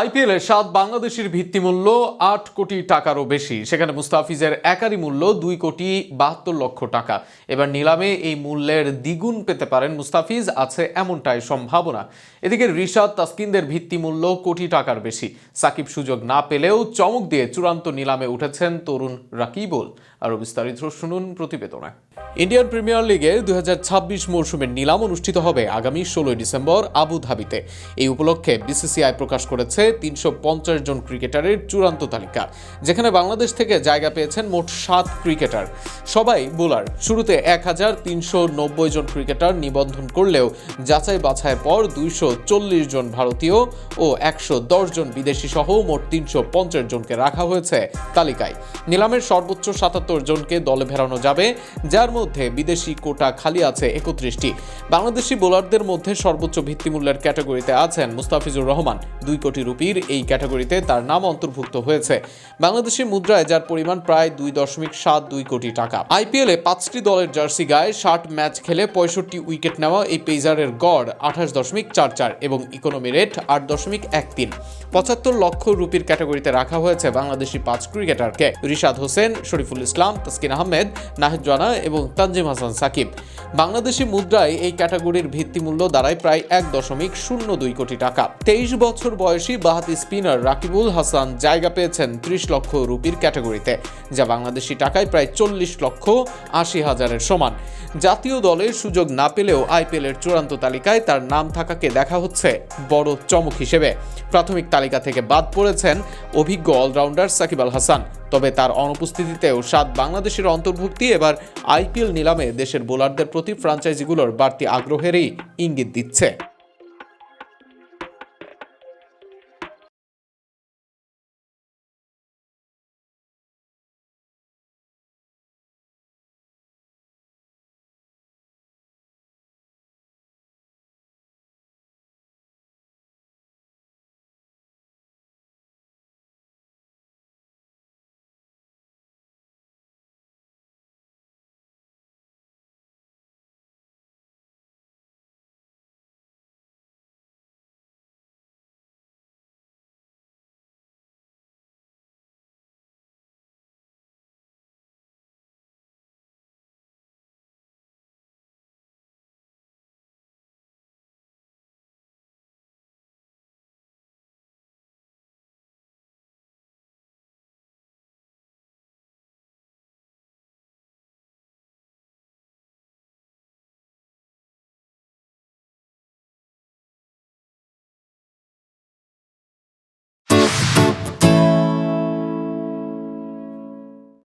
IPL সাত বাংলাদেশের ভিত্তিমূল্য আট কোটি টাকারও বেশি। সেখানে মুস্তাফিজের একারি মূল্য দুই কোটি বাহাত্তর লক্ষ টাকা। এবার নিলামে এই মূল্যের দ্বিগুণ পেতে পারেন মুস্তাফিজ, আছে এমনটাই সম্ভাবনা। এদিকে রিশাদ তাসকিনদের ভিত্তিমূল্য কোটি টাকার বেশি। সাকিব সুযোগ না পেলেও চমক দিয়ে চূড়ান্ত নিলামে উঠেছেন তরুণ রাকিবুল। আরও বিস্তারিত শুনুন প্রতিবেদনায় ইন্ডিয়ান প্রিমিয়ার লিগে লিগের ছাব্বিশ মৌসুমের নিলাম অনুষ্ঠিত হবে আগামী ষোলোই ডিসেম্বর আবুধাবিতে। এই উপলক্ষে বিসিসিআই প্রকাশ করেছে তিনশো পঞ্চাশ জন ক্রিকেটারের চূড়ান্ত তালিকা, যেখানে বাংলাদেশ থেকে জায়গা পেয়েছেন মোট সাত ক্রিকেটার। সবাই বোলার। শুরুতে এক হাজার তিনশো নব্বই জন ক্রিকেটার নিবন্ধন করলেও যাচাই বাছাইয়ের পর দুইশো চল্লিশ জন ভারতীয় ও একশো দশ জন বিদেশি সহ মোট তিনশো পঞ্চাশ জনকে রাখা হয়েছে তালিকায়। নিলামের সর্বোচ্চ সাতাত্তর জনকে দলে ভেড়ানো যাবে, যার মধ্যে বিদেশি কোটা খালি আছে একত্রিশটি। বাংলাদেশি বোলারদের মধ্যে সর্বোচ্চ ভিত্তিমূল্যের ক্যাটাগরিতে আছেন মুস্তাফিজুর রহমান। দুই কোটি রুপির এই ক্যাটাগরিতে তার নাম অন্তর্ভুক্ত হয়েছে। বাংলাদেশি মুদ্রায় যার পরিমাণ প্রায় দুই দশমিক সাত দুই কোটি টাকা। আইপিএলে পাঁচটি দলের জার্সি গায়ে ষাট ম্যাচ খেলে পঁয়ষট্টি উইকেট নেওয়া এই পেজারের গড় আঠাশ দশমিক চার চার এবং ইকোনমি রেট আট দশমিক এক তিন। পঁচাত্তর লক্ষ রুপির ক্যাটাগরিতে রাখা হয়েছে বাংলাদেশি পাঁচ ক্রিকেটারকে। রিশাদ হোসেন, শরীফুল ইসলাম, তাসকিন আহমেদ, নাহিদ জানা এবং তানজিম হাসান সাকিব। বাংলাদেশি মুদ্রায় এই ক্যাটাগরির ভিত্তিমূল্য দাঁড়ায় প্রায় এক দশমিক শূন্য দুই কোটি টাকা। তেইশ বছর বয়সী বাহাতি স্পিনার রাকিবুল হাসান জায়গা পেয়েছেন ত্রিশ লক্ষ রুপির ক্যাটাগরিতে, যা বাংলাদেশি টাকায় প্রায় চল্লিশ লক্ষ আশি হাজারের সমান। জাতীয় দলের সুযোগ না পেলেও আইপিএলের চূড়ান্ত তালিকায় তার নাম থাকাকে দেখা হচ্ছে বড় চমক হিসেবে। প্রাথমিক তালিকা থেকে বাদ পড়েছেন অভিজ্ঞ অলরাউন্ডার সাকিব আল হাসান। তবে তার অনুপস্থিতিতেও সাত বাংলাদেশের অন্তর্ভুক্তি, এবার আইপিএল নিলামে দেশের বোলারদের প্রতি ফ্রাঞ্চাইজিগুলোর বাড়তি আগ্রহেরই ইঙ্গিত দিচ্ছে।